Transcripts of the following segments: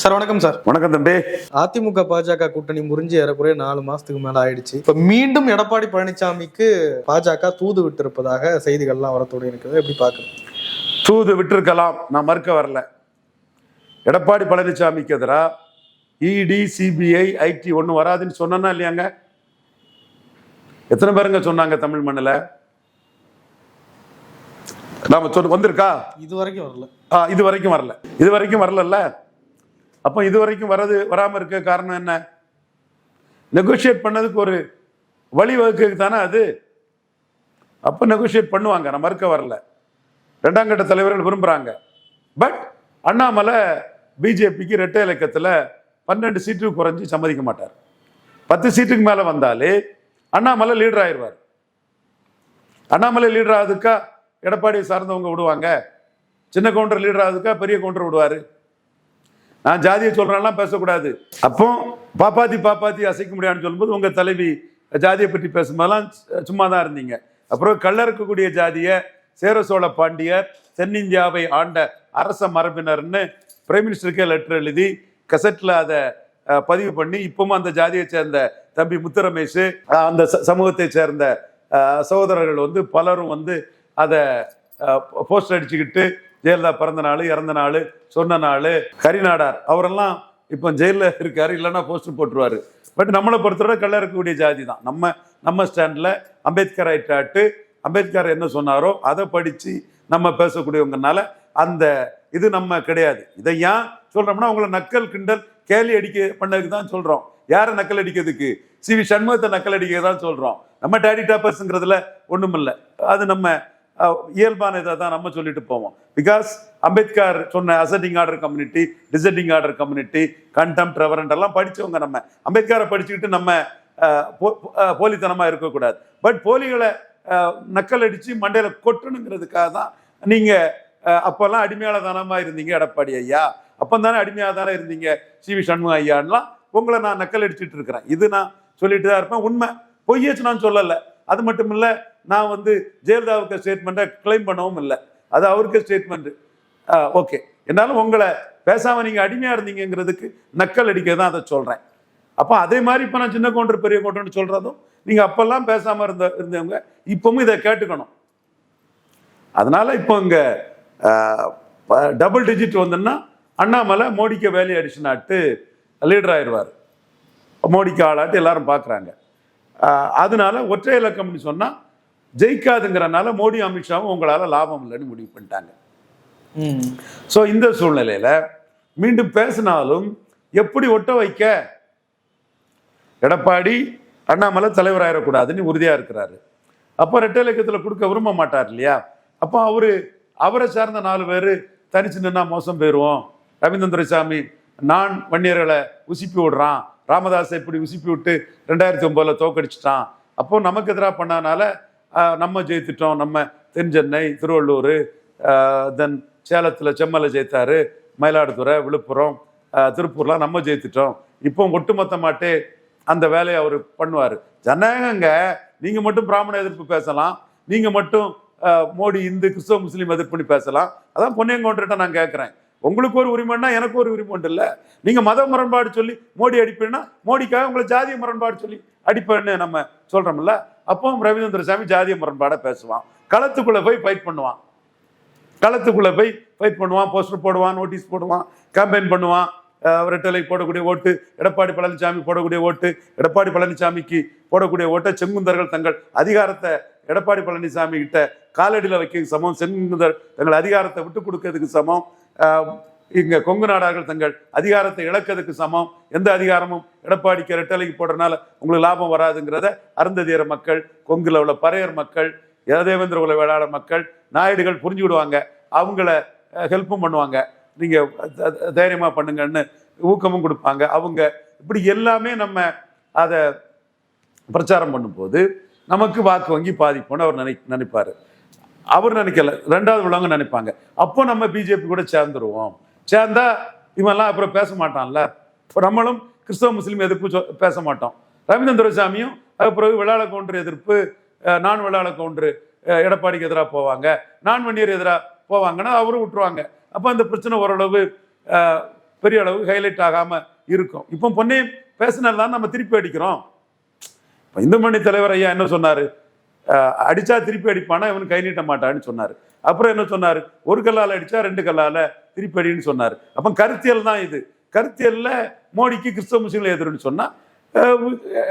Sir வணக்கம் sir. வணக்கம் தம்பி. அதிமுக பாஜக கூட்டணி முறிஞ்சு ஏறக்குறைய நாலு மாசத்துக்கு மேல ஆயிடுச்சு. இப்ப மீண்டும் எடப்பாடி பழனிசாமிக்கு பாஜக தூது விட்டு இருப்பதாக செய்திகள்லாம் வரத்தோடு இருக்குது. எப்படி பாக்குறேன் தூது விட்டிருக்கலாம். நான் மறுக்க வரல. எடப்பாடி பழனிசாமிக்கு எதிராக இடி சிபிஐ ஐடி ஒன்றும் வராதுன்னு சொன்னா இல்லையாங்க? எத்தனை பேருங்க சொன்னாங்க தமிழ் மண்ணில்? நாம சொன்ன வந்திருக்கா? இது வரைக்கும் வரல. ஆ, இது வரைக்கும் வரல. இது வரைக்கும் வரலல்ல? அப்போ இது வரைக்கும் வரது வராமல் இருக்க காரணம் என்ன? நெகோஷியேட் பண்ணதுக்கு ஒரு வழிவகுக்கு தானே அது? அப்போ நெகோஷியேட் பண்ணுவாங்க நான் மறுக்க வரல. ரெண்டாம் கட்ட தலைவர்கள் விரும்புகிறாங்க பட் அண்ணாமலை பிஜேபிக்கு ரெட்டை இலக்கத்தில் பன்னெண்டு சீட்டுக்கு குறைஞ்சி சம்மதிக்க மாட்டார். பத்து சீட்டுக்கு மேலே வந்தாலே அண்ணாமலை லீடர் ஆயிடுவார். அண்ணாமலை லீடர் ஆகுதுக்கா எடப்பாடி சார்ந்தவங்க விடுவாங்க. சின்ன கவுண்டர் லீடர் ஆகுதுக்கா பெரிய கவுண்டர் விடுவார். நான் ஜாதியை சொல்கிறேன்லாம் பேசக்கூடாது. அப்போ பாப்பாத்தி பாப்பாத்தி அசைக்க முடியாதுன்னு சொல்லும்போது உங்கள் தலைவி ஜாதியை பற்றி பேசும்போதெல்லாம் சு- சும்மா தான் இருந்தீங்க. அப்புறம் கள்ள இருக்கக்கூடிய ஜாதியை சேர சோழ பாண்டியர் தென்னிந்தியாவை ஆண்ட அரச மரபினர்னு பிரைம் மினிஸ்டருக்கே லெட்டர் எழுதி கசட்டில் அதை பதிவு பண்ணி இப்பவும் அந்த ஜாதியை சேர்ந்த தம்பி முத்துரமேஷ் அந்த ச- சமூகத்தை சேர்ந்த சகோதரர்கள் வந்து பலரும் வந்து அதை போஸ்டர் அடிச்சுக்கிட்டு ஜெயலலிதா பிறந்த நாள் இறந்த நாள் சொன்ன நாள் கரிநாடார் அவரெல்லாம் இப்போ ஜெயிலில் இருக்காரு இல்லைன்னா போஸ்டர் போட்டுருவார். பட் நம்மளை பொறுத்தவரை கள்ள இருக்கக்கூடிய ஜாதி தான். நம்ம நம்ம ஸ்டாண்டில் அம்பேத்கர் ஆயிட்டாட்டு அம்பேத்கர் என்ன சொன்னாரோ அதை படித்து நம்ம பேசக்கூடியவங்கனால அந்த இது நம்ம கிடையாது. இதை ஏன் சொல்கிறோம்னா அவங்கள நக்கல் கிண்டல் கேலி அடிக்க பண்ணதுக்கு தான் சொல்கிறோம் யாரை நக்கல் அடிக்கிறதுக்கு? சி வி சண்முகத்தை நக்கல் அடிக்க தான் சொல்கிறோம் நம்ம டேடி டாப்பர்ஸுங்கிறதுல ஒன்றும் இல்லை அது நம்ம இயல்பான இதை தான் நம்ம சொல்லிட்டு போவோம். பிகாஸ் அம்பேத்கர் சொன்ன ascending order community descending order community கண்டம் ட்ரெவரண்ட் எல்லாம் படித்தவங்க நம்ம. அம்பேத்கரை படிச்சுக்கிட்டு நம்ம போலித்தனமாக போ- இருக்கக்கூடாது. பட் போலிகளை நக்கல் அடித்து மண்டையில் கொட்டணுங்கிறதுக்காக தான் நீங்கள் அப்போல்லாம் அடிமையாள தானமாக இருந்தீங்க எடப்பாடி ஐயா. அப்போ தானே அடிமையாக தானே இருந்தீங்க சி வி சண்முக ஐயான்லாம். உங்களை நான் நக்கல் அடிச்சுட்டு இருக்கிறேன். இது நான் சொல்லிட்டு தான் இருப்பேன். உண்மை. பொய்யச்சு நான் சொல்லலை. அது மட்டும் இல்லை நான் வந்து ஜெயலலிதாவுக்கு ஸ்டேட்மெண்ட்டை கிளைம் பண்ணவும் இல்லை. அது அவருக்கு ஸ்டேட்மெண்ட் ஓகே என்னாலும் உங்களை பேசாமல் நீங்கள் அடிமையாக இருந்தீங்கங்கிறதுக்கு நக்கல் அடிக்க தான் அதை சொல்கிறேன் அப்போ அதே மாதிரி இப்போ நான் சின்ன கவுண்டர் பெரிய கவுண்டர்னு சொல்கிறதும் நீங்கள் அப்போல்லாம் பேசாமல் இருந்த இருந்தவங்க இப்பவும் இதை கேட்டுக்கணும். அதனால் இப்போ இங்கே டபுள் டிஜிட் வந்தோன்னா அண்ணாமலை மோடிக்கு வேலையை அடிச்சுனாட்டு லீடர் ஆயிடுவார் மோடிக்கு ஆளாட்டு எல்லாரும் பார்க்குறாங்க அதனால ஒற்றை இலக்கம்னு சொன்னால் ஜெயிக்காதுங்கிறனால மோடி அமித்ஷாவும் உங்களால் லாபம் இல்லைன்னு முடிவு பண்ணிட்டாங்க. ம். ஸோ இந்த சூழ்நிலையில் மீண்டும் பேசினாலும் எப்படி ஒட்ட வைக்க? எடப்பாடி அண்ணாமலை தலைவராயிடக்கூடாதுன்னு உறுதியாக இருக்கிறாரு. அப்போ ரெட்டை இலக்கத்தில் கொடுக்க விரும்ப மாட்டார் இல்லையா? அப்போ அவரு அவரை சார்ந்த நாலு பேர் தனிச்சு நின்னா மோசம் போயிடுவோம் ரவீந்திரன் துரைசாமி நான் வன்னியர்களை உசுப்பி விடுறான். ராமதாஸை இப்படி உசுப்பி விட்டு ரெண்டாயிரத்தி ஒன்பதுல தோக்கடிச்சிட்டான். அப்போ நமக்கு எதிராக பண்ணனால ஆஹ், நம்ம ஜெயித்துட்டோம் நம்ம தென் சென்னை திருவள்ளூர் தென் சேலத்தில் செம்மலை ஜெயித்தாரு மயிலாடுதுறை விழுப்புரம் திருப்பூர்லாம் நம்ம ஜெயித்துட்டோம். இப்போ ஒட்டுமொத்தமாட்டே அந்த வேலையை அவர் பண்ணுவார். ஜனநாயகங்க நீங்கள் மட்டும் பிராமண எதிர்ப்பு பேசலாம் நீங்கள் மட்டும் மோடி இந்து கிறிஸ்தவ முஸ்லீம் எதிர்ப்புன்னு பேசலாம். அதான் பொன்னியங்கோன்றிட்ட நான் கேட்குறேன் உங்களுக்கு ஒரு உரிமைன்னா எனக்கு ஒரு உரிமை உண்டு இல்லை? நீங்கள் மத முரண்பாடு சொல்லி மோடி அடிப்பேன்னா மோடிக்காக உங்களை ஜாதிய முரண்பாடு சொல்லி அடிப்பேன்னு நம்ம சொல்கிறோம்ல அப்பவும் ரவீந்திர சாமி ஜாதிய முரண்பாடாக பேசுவான். களத்துக்குள்ளே போய் ஃபைட் பண்ணுவான். களத்துக்குள்ளே போய் ஃபைட் பண்ணுவான் போஸ்டர் போடுவான் நோட்டீஸ் போடுவான் கேம்பெயின் பண்ணுவான். ரெட்டலை போடக்கூடிய ஓட்டு எடப்பாடி பழனிசாமி போடக்கூடிய ஓட்டு எடப்பாடி பழனிசாமிக்கு போடக்கூடிய ஓட்டை செங்குந்தர்கள் தங்கள் அதிகாரத்தை எடப்பாடி பழனிசாமி கிட்ட காலடியில் வைக்க சமம். செங்குந்தர் தங்கள் அதிகாரத்தை விட்டு கொடுக்கறதுக்கு சமம். இங்கே கொங்கு நாடார்கள் தங்கள் அதிகாரத்தை இழக்கிறதுக்கு சமம். எந்த அதிகாரமும் எடப்பாடிக்கு ரெட்டலைக்கு போடுறதுனால உங்களுக்கு லாபம் வராதுங்கிறத அருந்ததியர் மக்கள் கொங்குல உள்ள பறையர் மக்கள் தேவேந்திர குல வேளாளர் மக்கள் நாயுடுகள் புரிஞ்சு விடுவாங்க. அவங்கள ஹெல்ப்பும் பண்ணுவாங்க. நீங்கள் த- பண்ணுங்கன்னு ஊக்கமும் கொடுப்பாங்க. அவங்க இப்படி எல்லாமே நம்ம அதை பிரச்சாரம் பண்ணும்போது நமக்கு வாக்கு வங்கி பாதிப்புன்னு அவர் நினை நினைப்பார். அவர் நினைக்கல. ரெண்டாவது உள்ளவங்க நினைப்பாங்க. அப்போ நம்ம பிஜேபி கூட சேர்ந்துருவோம். சேர்ந்தா இவன்லாம் அப்புறம் பேச மாட்டான்ல. இப்போ நம்மளும் கிறிஸ்தவ முஸ்லீம் எதிர்ப்பு சொ- பேச மாட்டோம். ரவீந்திரன் துரைசாமியும் அதுக்கு பிறகு வெள்ளாள கவுண்டர் எதிர்ப்பு நான் வெள்ளாள கவுண்டர் எடப்பாடிக்கு எதிராக போவாங்க. நான் வன்னியர் எதிராக போவாங்கன்னா அவரும் விட்டுருவாங்க. அப்போ அந்த பிரச்சனை ஓரளவு பெரிய அளவு ஹைலைட் ஆகாமல் இருக்கும். இப்போ பொன்னையும் பேசினதான் நம்ம திருப்பி அடிக்கிறோம். இப்போ இந்து மணி தலைவர் ஐயா என்ன சொன்னார்? அடித்தா திருப்பி அடிப்பானா? இவன் கை நீட்ட மாட்டான்னு சொன்னார். அப்புறம் என்ன சொன்னார்? ஒரு கல்லால் அடித்தா ரெண்டு கல்லால் திருப்படின்னு சொன்னார். அப்போ கருத்தியல் தான் இது. கருத்தியலில் மோடிக்கு கிறிஸ்தவ முஸ்லீம்ல எதிர்ன்னு சொன்னால்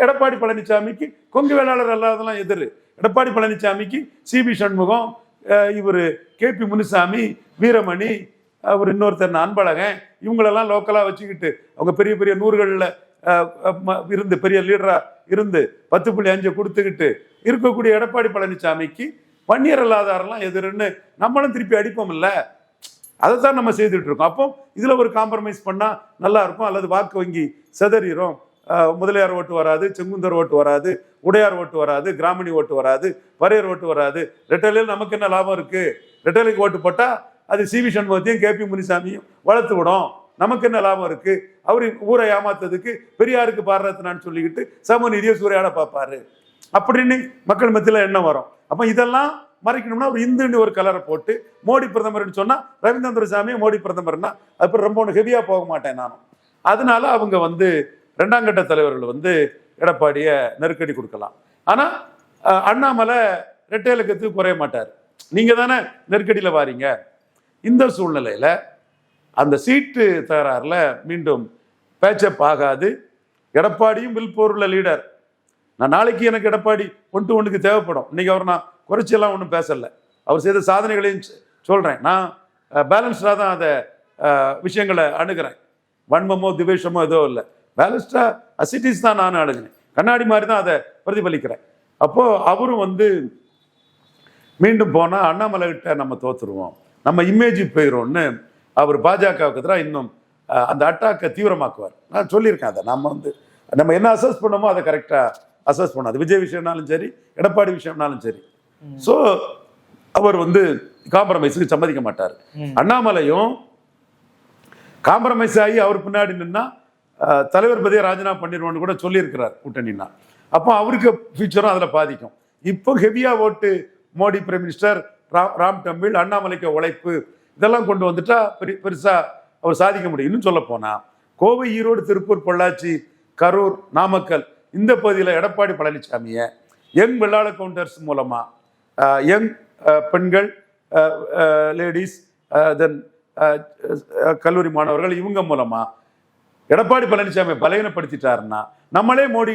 எடப்பாடி பழனிசாமிக்கு கொங்கு வேளாளர் அல்லாதெல்லாம் எதிர். எடப்பாடி பழனிசாமிக்கு சிபி சண்முகம் இவர் கேபி முனுசாமி வீரமணி அவர் இன்னொருத்தர் அன்பழகன் இவங்களெல்லாம் லோக்கலாக வச்சுக்கிட்டு அவங்க பெரிய பெரிய நூறுகளில் இருந்து பெரிய லீடராக இருந்து பத்து புள்ளி அஞ்சு கொடுத்துக்கிட்டு இருக்கக்கூடிய எடப்பாடி பழனிசாமிக்கு பன்னீர் அல்லாதாரெல்லாம் எதிர்ன்னு நம்மளும் திருப்பி அடிப்போம் இல்லை. அதை தான் நம்ம செய்துட்டு இருக்கோம் அப்போ இதில் ஒரு காம்ப்ரமைஸ் பண்ணால் நல்லா இருக்கும் அல்லது வாக்கு வங்கி செதறிடும் முதலியார் ஓட்டு வராது செங்குந்தர் ஓட்டு வராது உடையார் ஓட்டு வராது கிராமணி ஓட்டு வராது பரையர் ஓட்டு வராது. ரெட்டலையில் நமக்கு என்ன லாபம் இருக்கு? ரெட்டலைக்கு ஓட்டு போட்டால் அது சிவி சண்முகத்தையும் கேபி முனிசாமியும் வளர்த்து விடும். நமக்கு என்ன லாபம் இருக்கு? அவர் ஊரை ஏமாத்ததுக்கு பெரியாருக்கு பாடுறதுனான்னு சொல்லிக்கிட்டு சமூக நிதியை சூறையாட பார்ப்பாரு. அப்படின்னு மக்கள் மத்தியில் எண்ணம் வரும். அப்போ இதெல்லாம் மறைக்கணும்னா ஒரு இந்துன்னு ஒரு கலரை போட்டு மோடி பிரதமர்னு சொன்னால் ரவீந்திர சாமி மோடி பிரதமர்னா அப்புறம் ரொம்ப ஒன்று ஹெவியாக போக மாட்டேன் நானும் அதனால அவங்க வந்து ரெண்டாம் கட்ட தலைவர்கள் வந்து எடப்பாடியை நெருக்கடி கொடுக்கலாம். ஆனால் அண்ணாமலை ரெட்டை குறைய மாட்டார். நீங்கள் தானே நெருக்கடியில் வாரீங்க. இந்த சூழ்நிலையில் அந்த சீட்டு தகராறில் மீண்டும் பேச்சப் ஆகாது. எடப்பாடியும் வில்போருள்ள லீடர் நான் நாளைக்கு எனக்கு எடப்பாடி ஒன்று ஒன்றுக்கு தேவைப்படும். இன்னைக்கு அவர் நான் குறைச்சியெல்லாம் ஒன்றும் பேசலை. அவர் செய்த சாதனைகளையும் சொ- நான் பேலன்ஸ்டாக தான் அதை விஷயங்களை அணுகிறேன். வன்மமோ திவேஷமோ ஏதோ இல்லை. பேலன்ஸ்டாக அசிட்டிஸ் தான் நான் அணுகினேன் கண்ணாடி மாதிரி தான் அதை பிரதிபலிக்கிறேன். அப்போது அவரும் வந்து மீண்டும் போனால் அண்ணாமலை கிட்ட நம்ம தோற்றுருவோம் நம்ம இமேஜ் போயிடும்னு அவர் பாஜகவுக்கு எதிராக இன்னும் அந்த அட்டாக்கை தீவிரமாக்குவார். நான் சொல்லியிருக்கேன் அதை. நம்ம வந்து நம்ம என்ன அசஸ் பண்ணோமோ அதை கரெக்டாக அசஸ் அது விஜய் விஷயம்னாலும் சரி எடப்பாடி விஷயம்னாலும் சரி. ஸோ அவர் வந்து காம்ப்ரமைஸுக்கு சம்மதிக்க மாட்டார். அண்ணாமலையும் காம்ப்ரமைஸ் ஆகி அவர் பின்னாடி நின்னா தலைவர் பதவியை ராஜினாமா பண்ணிடுவோம்னு கூட சொல்லியிருக்கிறார் கூட்டணினா அப்போ அவருக்கு ஃபியூச்சரும் அதில் பாதிக்கும். இப்போ ஹெவியா ஓட்டு Modi prime minister Ram Ram temple அண்ணாமலைக்கு உழைப்பு இதெல்லாம் கொண்டு வந்துட்டா பெரிய பெருசா அவர் சாதிக்க முடியும். இன்னும் சொல்ல போனா கோவை ஈரோடு திருப்பூர் பொள்ளாச்சி கரூர் நாமக்கல் இந்த பகுதியில் எடப்பாடி பழனிசாமியை யங் வெள்ளாள கவுண்டர்ஸ் மூலமா Uh, யங் uh, பெண்கள் uh, லேடிஸ் தென் கல்லூரி மாணவர்கள் இவங்க மூலமா எடப்பாடி பழனிசாமி பலகீனப்படுத்திட்டாருன்னா நம்மளே மோடி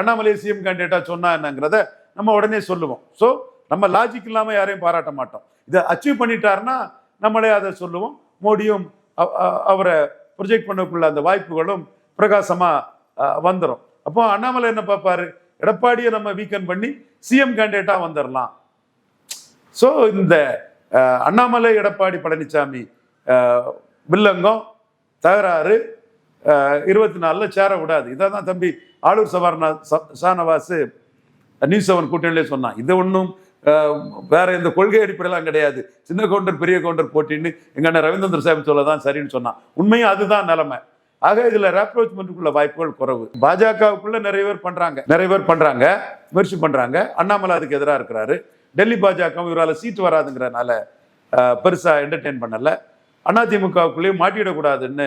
அண்ணாமலை சிஎம் கேண்டிடேட்டா சொன்னா என்னங்கிறத நம்ம உடனே சொல்லுவோம். ஸோ நம்ம லாஜிக் இல்லாமல் யாரையும் பாராட்ட மாட்டோம். இதை அச்சீவ் பண்ணிட்டாருன்னா நம்மளே அதை சொல்லுவோம். மோடியும் அவரை ப்ரொஜெக்ட் பண்ணக்குள்ள அந்த வாய்ப்புகளும் பிரகாசமாக வந்துடும் அப்போ அண்ணாமலை என்ன பார்ப்பாரு? எடப்பாடியை நம்ம வீக்கன் பண்ணி சிஎம் கேண்டிடேட்டாக வந்துடலாம் ஸோ இந்த அண்ணாமலை எடப்பாடி பழனிசாமி வில்லங்கம் தகராறு இருபத்தி நாலில் சேர விடாது. இதை தான் தம்பி ஆளூர் சவார்னா ஷானவாஸ் நியூஸ் செவன் கூட்டணியிலே சொன்னான். இது ஒன்றும் வேற எந்த கொள்கை அடிப்படையெல்லாம் கிடையாது. சின்ன கவுண்டர் பெரிய கவுண்டர் போட்டின்னு எங்க அண்ணன் ரவீந்திர சாமி சொல்ல தான் சரின்னு சொன்னான். உண்மையும் அதுதான் நிலைமை. ஆக இதுல ரேப்ரோச்மெண்ட்டுக்குள்ள வாய்ப்புகள் குறைவு. பாஜகவுக்குள்ள நிறைய பேர் பண்றாங்க. நிறைய பேர் பண்றாங்க முயற்சி பண்றாங்க. அண்ணாமலை அதுக்கு எதிராக இருக்கிறாரு. டெல்லி பாஜக இவரால் சீட்டு வராதுங்கிறனால அஹ், பெருசா என்டர்டெயின் பண்ணல. அதிமுகவுக்குள்ளேயும் மாட்டிடக்கூடாதுன்னு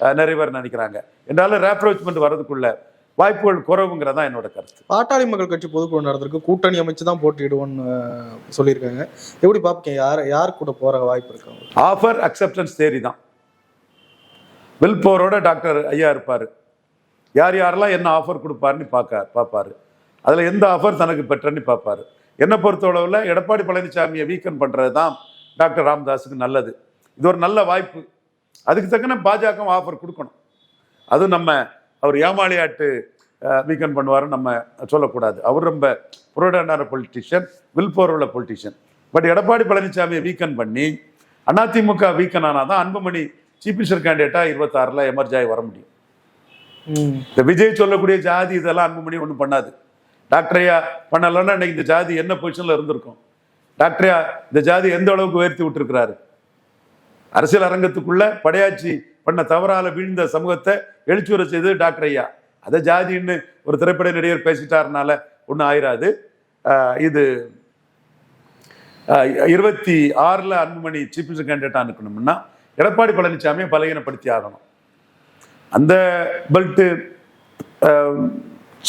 நிறைய பேர் நினைக்கிறாங்க. என்றாலும் ரேப்ரோச்மெண்ட் வர்றதுக்குள்ள வாய்ப்புகள் குறைவுங்கிறதா என்னோட கருத்து. பாட்டாளி மக்கள் கட்சி பொதுக்குழு நடந்திருக்கு கூட்டணி அமைச்சு தான் போட்டியிடுவோம்னு சொல்லியிருக்காங்க. எப்படி பார்ப்பீங்க யார் யார் கூட போற வாய்ப்பு இருக்கு அவங்களுக்கு? ஆஃபர் அக்செப்டன்ஸ் தேரி தான் வில்போரோட டாக்டர் ஐயா இருப்பார். யார் யாரெல்லாம் என்ன ஆஃபர் கொடுப்பாருன்னு பார்க்க பார்ப்பாரு அதில் எந்த ஆஃபர் தனக்கு பெற்றன்னு பார்ப்பாரு என்னை பொறுத்தளவில் எடப்பாடி பழனிசாமியை வீக்கன் பண்ணுறது தான் டாக்டர் ராமதாஸுக்கு நல்லது. இது ஒரு நல்ல வாய்ப்பு. அதுக்கு தக்கன பாஜக ஆஃபர் கொடுக்கணும். அதுவும் நம்ம அவர் ஏமாளியாட்டு வீக்கன் பண்ணுவாருன்னு நம்ம சொல்லக்கூடாது. அவர் ரொம்ப புரோடான பொலிட்டிஷியன் வில்போர் உள்ள பொலிட்டிஷியன் பட் எடப்பாடி பழனிசாமியை வீக்கன் பண்ணி அதிமுக வீக்கன் ஆனால் தான் அன்புமணி சீஃப் மினிஸ்டர் கேண்டிடேட்டாக இருபத்தாறில் எமர்ஜ் ஆகி வர முடியும். இந்த விஜய் சொல்லக்கூடிய ஜாதி இதெல்லாம் அன்புமணி ஒன்றும் பண்ணாது. டாக்டரையா பண்ணலைன்னா இன்னைக்கு இந்த ஜாதி என்ன பொசிஷனில் இருந்திருக்கும்? டாக்டரையா இந்த ஜாதி எந்த அளவுக்கு உயர்த்தி விட்டுருக்கிறாரு? அரசியல் அரங்கத்துக்குள்ள படையாட்சி பண்ண தவறால வீழ்ந்த சமூகத்தை எழுச்சுவர செய்தது டாக்டர் ஐயா. அதை ஜாதின்னு ஒரு திரைப்பட நடிகர் பேசிட்டாருனால ஒன்றும் ஆயிராது. இது இருபத்தி ஆறில் அன்புமணி சீஃப் மினிஸ்டர் கேண்டிடேட்டாக இருக்கணும்னா எடப்பாடி பழனிசாமியை பலகீனப்படுத்தி ஆகணும். அந்த பெல்ட்டு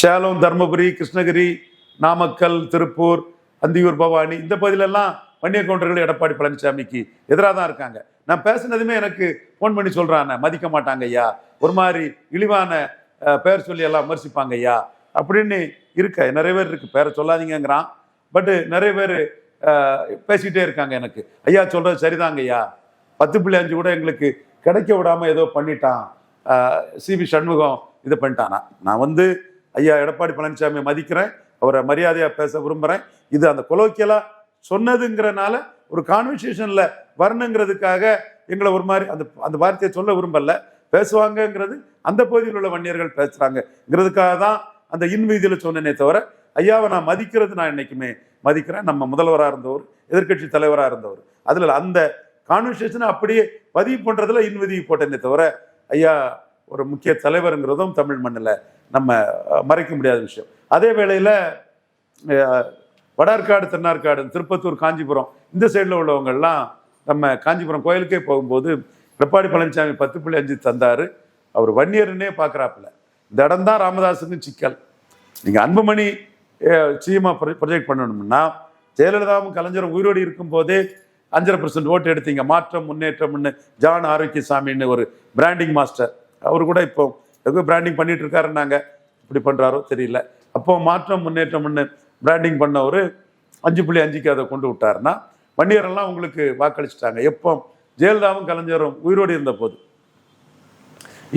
சேலம் தருமபுரி கிருஷ்ணகிரி நாமக்கல் திருப்பூர் அந்தியூர் பவானி இந்த பகுதியிலெல்லாம் வன்னியர் கவுண்டர்கள் எடப்பாடி பழனிசாமிக்கு எதிராக தான் இருக்காங்க. நான் பேசுனதுமே எனக்கு ஃபோன் பண்ணி சொல்கிறான மதிக்க மாட்டாங்க ஐயா. ஒரு மாதிரி இழிவான பெயர் சொல்லி எல்லாம் விமர்சிப்பாங்க ஐயா. அப்படின்னு இருக்க. நிறைய பேர் இருக்குது பேரை சொல்லாதீங்கங்கிறான். பட்டு நிறைய பேர் பேசிக்கிட்டே இருக்காங்க எனக்கு. ஐயா சொல்கிறது சரிதாங்க ஐயா. பத்து புள்ளி அஞ்சு கூட எங்களுக்கு கிடைக்க விடாமல் ஏதோ பண்ணிட்டான். சிபி சண்முகம் இது பண்ணிட்டானா. நான் வந்து ஐயா எடப்பாடி பழனிசாமியை மதிக்கிறேன் அவரை மரியாதையாக பேச விரும்புகிறேன் இது அந்த கொலோக்கியலாக சொன்னதுங்கிறனால ஒரு கான்வர்சேஷனில் வரணுங்கிறதுக்காக எங்களை ஒரு மாதிரி அந்த அந்த வார்த்தையை சொல்ல விரும்பல. பேசுவாங்கங்கிறது அந்த பகுதியில் உள்ள வன்னியர்கள் பேசுகிறாங்கங்கிறதுக்காக தான் அந்த இன்வீதியில் சொன்னேனே தவிர ஐயாவை நான் மதிக்கிறது நான் என்னைக்குமே மதிக்கிறேன். நம்ம முதல்வராக இருந்தவர் எதிர்க்கட்சி தலைவராக இருந்தவர். அதில் அந்த கான்வர்சேஷனை அப்படியே பதிவு பண்ணுறதுல இன்விதி போட்டேனே தவிர ஐயா ஒரு முக்கிய தலைவருங்கிறதும் தமிழ் மண்ணில் நம்ம மறைக்க முடியாத விஷயம். அதே வேளையில் வடார்காடு தென்னார்காடு திருப்பத்தூர் காஞ்சிபுரம் இந்த சைடில் உள்ளவங்கள்லாம் நம்ம காஞ்சிபுரம் கோயிலுக்கே போகும்போது எடப்பாடி பழனிசாமி பத்து புள்ளி அஞ்சு தந்தார். அவர் வன்னியர்னே பார்க்குறாப்புல இந்த இடம் தான் ராமதாஸுக்கும் சிக்கல். நீங்கள் அன்புமணி சிஎம்மா ப்ரொஜெக்ட் பண்ணணும்னா ஜெயலலிதாவும் கலைஞரும் உயிரோடு இருக்கும்போதே அஞ்சரை பர்சன்ட் ஓட்டு எடுத்தீங்க. மாற்றம் முன்னேற்றம்னு ஜான் ஆரோக்கியசாமின்னு ஒரு பிராண்டிங் மாஸ்டர் அவர் கூட இப்போ எதுவும் பிராண்டிங் பண்ணிட்டு இருக்காருன்னாங்க இப்படி பண்ணுறாரோ தெரியல. அப்போ மாற்றம் முன்னேற்றம்னு பிராண்டிங் பண்ணவர் அஞ்சு புள்ளி அஞ்சுக்கு அதை கொண்டு விட்டாருன்னா வன்னியரெல்லாம் உங்களுக்கு வாக்களிச்சிட்டாங்க. எப்போ? ஜெயலலிதாவும் கலைஞரும் உயிரோடு இருந்த போது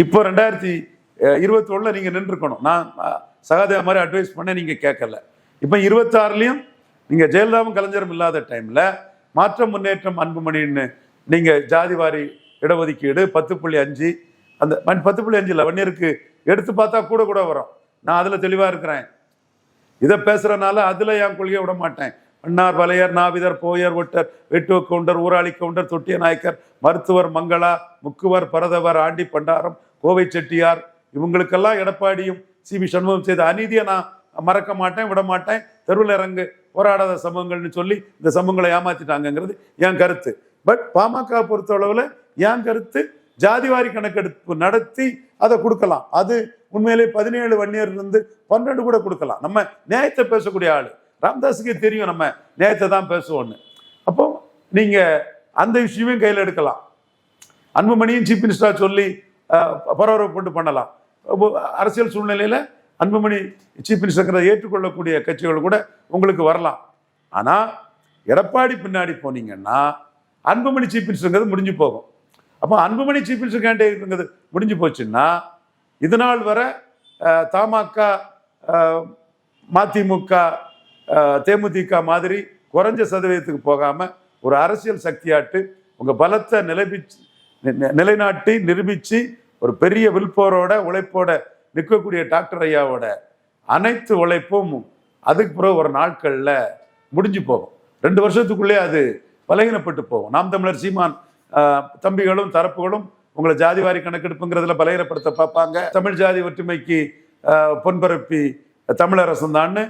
இப்போ ரெண்டாயிரத்தி இருபத்தி ஒன்றில் நீங்கள் நின்றுக்கணும் நான் சகாதேவ மாதிரி அட்வைஸ் பண்ண நீங்கள் கேட்கல இப்போ இருபத்தாறுலேயும் நீங்கள் ஜெயலலிதாவும் கலைஞரும் இல்லாத டைமில் மாற்றம் முன்னேற்றம் அன்புமணின்னு நீங்கள் ஜாதிவாரி இடஒதுக்கீடு பத்து புள்ளி அஞ்சு அந்த மண் பத்து புள்ளி அஞ்சுல வன்னியருக்கு எடுத்து பார்த்தா கூட கூட வரும். நான் அதில் தெளிவாக இருக்கிறேன். இதை பேசுகிறனால அதில் என் கொள்கையை விட மாட்டேன். அன்னார் Valaiyar நாவிதர் Boer ஒட்டர் Vettuva counter Urali counter தொட்டிய நாயக்கர் மருத்துவர் மங்களா முக்குவர் பரதவர் ஆண்டி பண்டாரம் கோவை செட்டியார் இவங்களுக்கெல்லாம் எடப்பாடியும் சிபி சண்முகம் செய்த அநீதியை நான் மறக்க மாட்டேன் விட மாட்டேன். தெருவில் இறங்கு போராடாத சமூகங்கள்னு சொல்லி இந்த சமூகங்களை ஏமாத்திட்டாங்கங்கிறது என் கருத்து. பட் பாமக பொறுத்தளவுல என் கருத்து ஜாதிவாரி கணக்கெடுப்பு நடத்தி அதை கொடுக்கலாம். அது உண்மையிலே பதினேழு வன்னியர் இருந்து பன்னெண்டு கூட கொடுக்கலாம். நம்ம நியாயத்தை பேசக்கூடிய ஆள். ராம்தாஸுக்கே தெரியும் நம்ம நியாயத்தை தான் பேசுவோம்னு. அப்போ நீங்க அந்த விஷயமே கையில் எடுக்கலாம். அன்புமணியும் சீஃப் மினிஸ்டரா சொல்லி பரபரப்பு கொண்டு பண்ணலாம். அரசியல் சூழ்நிலையில அன்புமணி சீஃப் மினிஸ்டர்ங்கிறத ஏற்றுக்கொள்ளக்கூடிய கட்சிகள் கூட உங்களுக்கு வரலாம். ஆனா எடப்பாடி பின்னாடி போனீங்கன்னா அன்புமணி சீஃப் மினிஸ்டர்ங்கிறது முடிஞ்சு போகும். அப்போ அன்புமணி சீஃப் மினிஸ்டர் கேண்டேங்கிறது முடிஞ்சு போச்சுன்னா இது நாள் வர தமாக மதிமுக தேமுதிக மாதிரி குறைஞ்ச சதவீதத்துக்கு போகாமல் ஒரு அரசியல் சக்தியாட்டு உங்கள் பலத்தை நிலைபிச்சு நி- நிலைநாட்டி நிரூபித்து ஒரு பெரிய வில்போரோட உழைப்போட நிற்கக்கூடிய டாக்டர் ஐயாவோட அனைத்து உழைப்பும் அதுக்கு பிறகு ஒரு நாட்களில் முடிஞ்சு போகும். ரெண்டு வருஷத்துக்குள்ளே அது பலகீனப்பட்டு போகும். நாம் தமிழர் சீமான் தம்பிகளும் தரப்புகளும் உங்களை ஜாதிவாரி கணக்கெடுப்புங்கிறதுல பலகீனப்படுத்த பார்ப்பாங்க. தமிழ் ஜாதி ஒற்றுமைக்கு பொன்பரப்பி தமிழரசன் தான்னு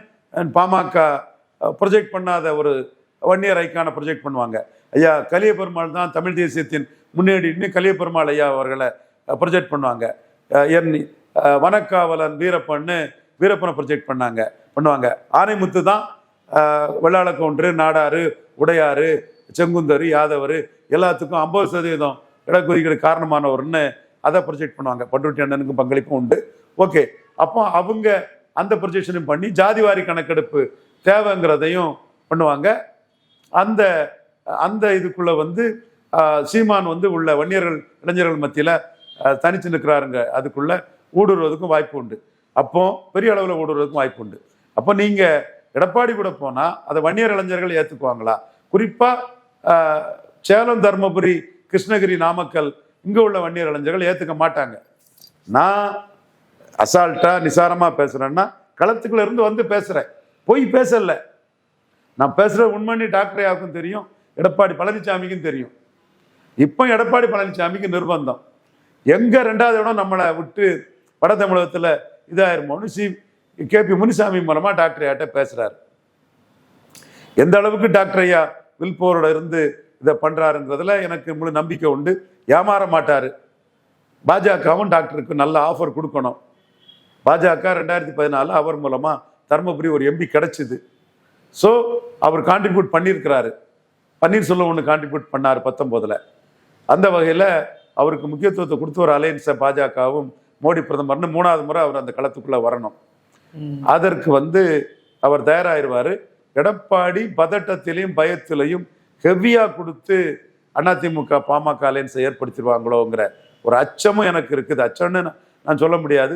பாமக ப்ரொஜெக்ட் பண்ணாத ஒரு வன்னியர் ஐக்கான ப்ரொஜெக்ட் பண்ணுவாங்க. ஐயா கலிய பெருமாள் தான் தமிழ் தேசியத்தின் முன்னேடின்னு கலிய பெருமாள் ஐயா அவர்களை ப்ரொஜெக்ட் பண்ணுவாங்க. என் வனக்காவலன் வீரப்பன்னு வீரப்பனை ப்ரொஜெக்ட் பண்ணாங்க பண்ணுவாங்க. ஆனைமுத்து தான் வெள்ளாளக்கொன்று நாடாறு உடையாறு செங்குந்தர் யாதவர் எல்லாத்துக்கும் ஐம்பது சதவீதம் இடஒதுக்கீடு காரணமானவர்னு அதை ப்ரொஜெக்ட் பண்ணுவாங்க. பண்ருட்டி அண்ணனுக்கும் பங்களிப்பும் உண்டு. ஓகே அப்போ அவங்க அந்த ப்ரொஜெக்ஷனும் பண்ணி ஜாதிவாரி கணக்கெடுப்பு தேவைங்கிறதையும் பண்ணுவாங்க. அந்த அந்த இதுக்குள்ளே வந்து சீமான் வந்து உள்ள வன்னியர்கள் இளைஞர்கள் மத்தியில் தனித்து தனிச்சு நிற்கிறாருங்க அதுக்குள்ள ஊடுருவதுக்கும் வாய்ப்பு உண்டு. அப்போ பெரிய அளவில் ஊடுருவதுக்கும் வாய்ப்பு உண்டு. அப்போ நீங்கள் எடப்பாடி கூட போனால் அதை வன்னியர் இளைஞர்கள் ஏற்றுக்குவாங்களா குறிப்பாக சேலம் தருமபுரி கிருஷ்ணகிரி நாமக்கல் இங்கே உள்ள வன்னியர் இளைஞர்கள் ஏற்றுக்க மாட்டாங்க. நான் அசால்ட்டாக நிசாரமாக பேசுகிறேன்னா களத்துக்குள்ள இருந்து வந்து பேசுகிறேன் போய் பேசல. நான் பேசுகிற உண்மைன்னு டாக்டரையாவுக்கும் தெரியும் எடப்பாடி பழனிசாமிக்கும் தெரியும். இப்போ எடப்பாடி பழனிசாமிக்கு நிர்பந்தம். எங்கே ரெண்டாவது இடம் நம்மளை விட்டு வட தமிழகத்தில் இதாயிருமோன்னு சி கேபி முனிசாமி மூலமாக டாக்டர் ஐயாட்ட பேசுகிறார் எந்த அளவுக்கு டாக்டர் ஐயா வில்போரோட இருந்து இதை பண்றாருங்கிறதுல எனக்கு முழு நம்பிக்கை உண்டு. ஏமாற மாட்டாரு. பாஜகவும் டாக்டருக்கு நல்ல ஆஃபர் கொடுக்கணும். பாஜக ரெண்டாயிரத்தி பதினாலு அவர் மூலமா தருமபுரி ஒரு எம்பி கிடைச்சிது. ஸோ அவர் கான்ட்ரிபியூட் பண்ணியிருக்கிறாரு. பன்னீர்செல்வம் ஒன்று கான்ட்ரிபியூட் பண்ணார் பத்தொம்போதில் அந்த வகையில் அவருக்கு முக்கியத்துவத்தை கொடுத்து ஒரு அலையன்ஸை பாஜகவும் மோடி பிரதமர்னு மூணாவது முறை அவர் அந்த களத்துக்குள்ளே வரணும். அதற்கு வந்து அவர் தயாராகிடுவார் எடப்பாடி பதட்டத்திலையும் பயத்திலையும் ஹெவியாக கொடுத்து அதிமுக பாமக அலையன்ஸை ஏற்படுத்திடுவாங்களோங்கிற ஒரு அச்சமும் எனக்கு இருக்குது. அச்சம்னு நான் சொல்ல முடியாது.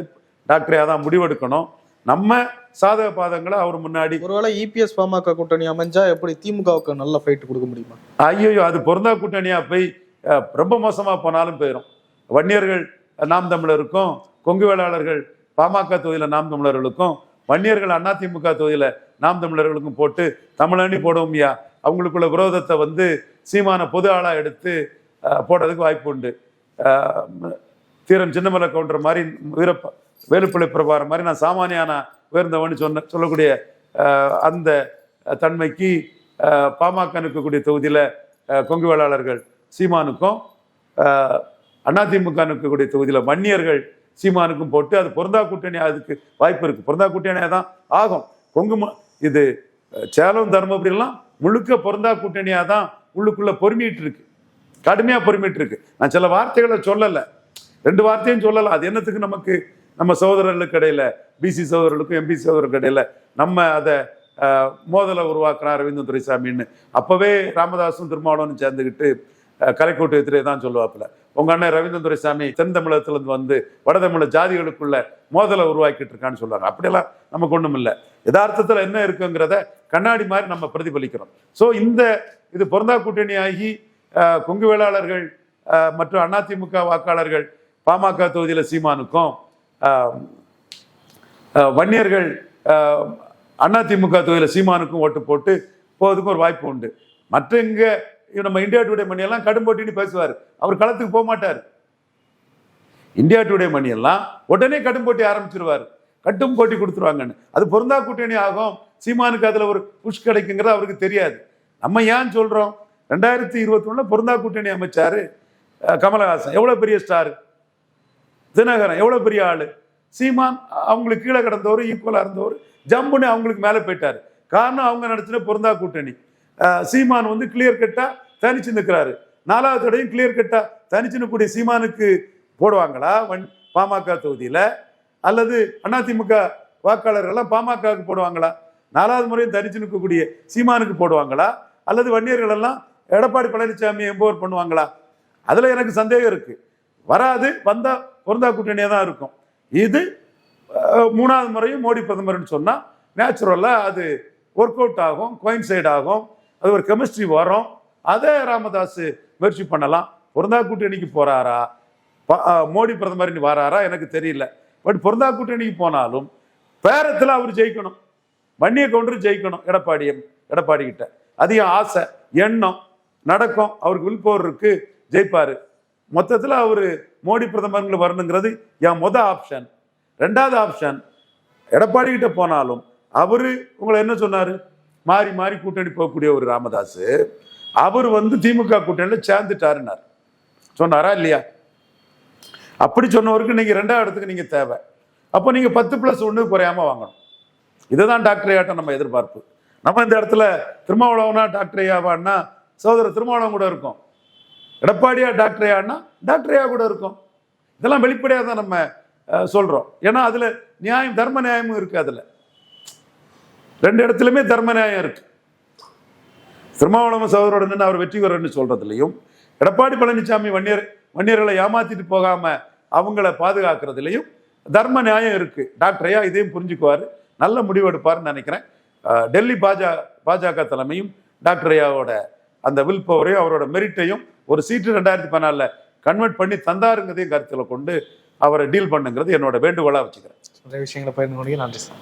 டாக்டரே தான் முடிவெடுக்கணும். நம்ம சாதக பாதங்களை அவர் முன்னாடி ஒருவேளை இபிஎஸ் பாமக கூட்டணி அமைஞ்சா எப்படி திமுகவுக்கு நல்ல ஃபைட் கொடுக்க முடியுமா? ஐயோ அது பொருந்தா கூட்டணியா போய் ரொம்ப மோசமா போனாலும் போயிடும் வன்னியர்கள் நாம் தமிழருக்கும் கொங்கு வேளாளர்கள் பாமக தொகுதியில நாம் தமிழர்களுக்கும் வன்னியர்கள் அதிமுக தொகுதியில நாம் தமிழர்களுக்கும் போட்டு தமிழனி போடுவோம்யா அவங்களுக்குள்ள விரோதத்தை வந்து சீமான பொது ஆளாக எடுத்து போடுறதுக்கு வாய்ப்பு உண்டு. தீரம் தீரன் சின்னமலை கவுண்டர் மாதிரி வீரப்ப வேலுப்பிள்ளை பிரபாரம் மாதிரி நான் சாமானியான உயர்ந்தவன் சொன்ன சொல்லக்கூடிய அந்த தன்மைக்கு பாமக இருக்கக்கூடிய தொகுதியில் கொங்கு வேளாளர்கள் சீமானுக்கும் அதிமுக இருக்கக்கூடிய தொகுதியில் வன்னியர்கள் சீமானுக்கும் போட்டு அது பொருந்தா கூட்டணி அதுக்கு வாய்ப்பு இருக்குது பொருந்தா கூட்டணியாக தான் ஆகும். கொங்கு இது சேலம் தருமபுரியெல்லாம் முழுக்க பொருந்தா கூட்டணியாக தான் உள்ளுக்குள்ள பொறுமிட்டு இருக்கு. கடுமையாக பொறுமிட்டு இருக்கு. நான் சில வார்த்தைகளை சொல்லலை. ரெண்டு வார்த்தையும் சொல்லலை. அது என்னத்துக்கு நமக்கு? நம்ம சகோதரர்களுக்கு இடையில பிசி சகோதரர்களுக்கும் எம்பி சகோதரர்களுக்கு இடையில நம்ம அதை மோதலை உருவாக்குறான் அரவிந்தன் துரைசாமின்னு. அப்போவே ராமதாசும் திருமாவளவனும் சேர்ந்துக்கிட்டு அஹ், கலைக்கோட்டு எதிரே தான் சொல்லுவாப்புல. உங்க அண்ணன் ரவீந்திரன் துரைசாமி தென் இருந்து வந்து வடதமிழ ஜாதிகளுக்குள்ள மோதலை உருவாக்கிட்டு இருக்கான்னு சொல்றாங்க அப்படியெல்லாம் நமக்கு ஒண்ணும் இல்லை. யதார்த்தத்துல என்ன இருக்குங்கிறத கண்ணாடி மாதிரி நம்ம பிரதிபலிக்கிறோம். ஸோ இந்த இது பொருந்தா கூட்டணி ஆகி கொங்கு வேளாளர்கள் மற்றும் அதிமுக வாக்காளர்கள் பாமக தொகுதியில் சீமானுக்கும் வன்னியர்கள் அதிமுக தொகுதியில் சீமானுக்கும் ஓட்டு போட்டு போவதுக்கு ஒரு வாய்ப்பு உண்டு. மற்ற இங்கே நம்ம இந்தியா டுடே மணி எல்லாம் கடும் போட்டின்னு பேசுவார். அவர் களத்துக்கு போக மாட்டார். இந்தியா டுடே மணி எல்லாம் உடனே கடும் போட்டி ஆரம்பிச்சிருவார். கட்டும் போட்டி கொடுத்துருவாங்கன்னு. அது பொருந்தா கூட்டணி ஆகும். சீமானுக்கு அதில் ஒரு புஷ் கிடைக்குங்கிறது அவருக்கு தெரியாது. நம்ம ஏன் சொல்கிறோம் ரெண்டாயிரத்தி இருபத்தி ஒன்றில் பொருந்தா கூட்டணி அமைச்சாரு கமலஹாசன். எவ்வளோ பெரிய ஸ்டார் தினகரன். எவ்வளோ பெரிய ஆள்? சீமான் அவங்களுக்கு கீழே கிடந்தவர் ஈக்குவலாக இருந்தவர். ஜம்முன்னு அவங்களுக்கு மேலே போயிட்டார். காரணம் அவங்க நடத்தின பொருந்தா கூட்டணி. சீமான் வந்து கிளியர் கட்டா தனிச்சு நிற்கிறாரு நாலாவது தடையும் கிளியர் கட்டா தனிச்சு நிற்கக்கூடிய சீமானுக்கு போடுவாங்களா? வன் பாமக தொகுதியில்? அல்லது அதிமுக வாக்காளர்கள் எல்லாம் பாமகவுக்கு போடுவாங்களா? நாலாவது முறையும் தனிச்சு நிற்கக்கூடிய சீமானுக்கு போடுவாங்களா? அல்லது வன்னியர்கள் எல்லாம் எடப்பாடி பழனிசாமி எம்போர் பண்ணுவாங்களா? அதில் எனக்கு சந்தேகம் இருக்கு. வராது வந்தா பொருந்தா கூட்டணியாக தான் இருக்கும். இது மூணாவது முறையும் மோடி பிரதமர்னு சொன்னால் நேச்சுரலாக அது ஒர்க் அவுட் ஆகும் கோயின்சைட் ஆகும். அது ஒரு கெமிஸ்ட்ரி வரும். அதை ராமதாஸ் முயற்சி பண்ணலாம். பொருந்தா கூட்டணிக்கு போறாரா? மோடி பிரதமர் வராரா? எனக்கு தெரியல. பட் பொருந்தா கூட்டணிக்கு போனாலும் பேரத்தில் அவர் ஜெயிக்கணும். வன்னிய கவுண்டர் ஜெயிக்கணும். எடப்பாடி எடப்பாடி கிட்ட. அதிகம் ஆசை. எண்ணம் நடக்கும். அவருக்கு வில்பவர் இருக்கு. ஜெயிப்பாரு. மொத்தத்தில் அவர் மோடி பிரதமர்கள் வரணுங்கிறது என் மொத ஆப்ஷன் ரெண்டாவது ஆப்ஷன் எடப்பாடி கிட்ட போனாலும் அவரு உங்களை என்ன சொன்னாரு? மாறி மாறி கூட்டணி போகக்கூடிய ஒரு ராமதாஸ் அவர் வந்து திமுக கூட்டணியில் சேர்ந்துட்டாருனார் சொன்னாரா இல்லையா? அப்படி சொன்னவருக்கு நீங்கள் ரெண்டாவது இடத்துக்கு நீங்கள் தேவை. அப்போ நீங்கள் பத்து ப்ளஸ் ஒன்று குறையாம வாங்கணும். இதுதான் டாக்டர் ஐயாட்ட நம்ம எதிர்பார்ப்பு. நம்ம இந்த இடத்துல திருமாவளவனா டாக்டர் ஐயாவான்னா சகோதரர் திருமாவளவன் கூட இருக்கும். எடப்பாடியா டாக்டர் ஐயான்னா டாக்டர் ஐயா கூட இருக்கும். இதெல்லாம் வெளிப்படையாக தான் நம்ம சொல்கிறோம் ஏன்னா அதில் நியாயம் தர்ம நியாயமும் இருக்குது அதில். ரெண்டு இடத்துலையுமே தர்ம நியாயம் இருக்கு. திருமாவளவன் சகோதரோட நின்று அவர் வெற்றி பெறன்னு சொல்றதுலையும் எடப்பாடி பழனிசாமி வன்னியர் வன்னியர்களை ஏமாத்திட்டு போகாம அவங்கள பாதுகாக்கிறதுலையும் தர்ம நியாயம் இருக்கு. டாக்டரையா இதையும் புரிஞ்சுக்குவாரு. நல்ல முடிவு எடுப்பாருன்னு நினைக்கிறேன். டெல்லி பாஜக பாஜக தலைமையும் டாக்டர் ஐயாவோட அந்த வில் பவரையும் அவரோட மெரிட்டையும் ஒரு சீட்டு ரெண்டாயிரத்தி பதினாலில் கன்வெர்ட் பண்ணி தந்தாருங்கிறதையும் கருத்தில் கொண்டு அவரை டீல் பண்ணுங்கிறது என்னோட வேண்டுகோளாக வச்சுக்கிறேன். நிறைய விஷயங்களை பகிர்ந்து கொண்டீங்க. நன்றி சார்.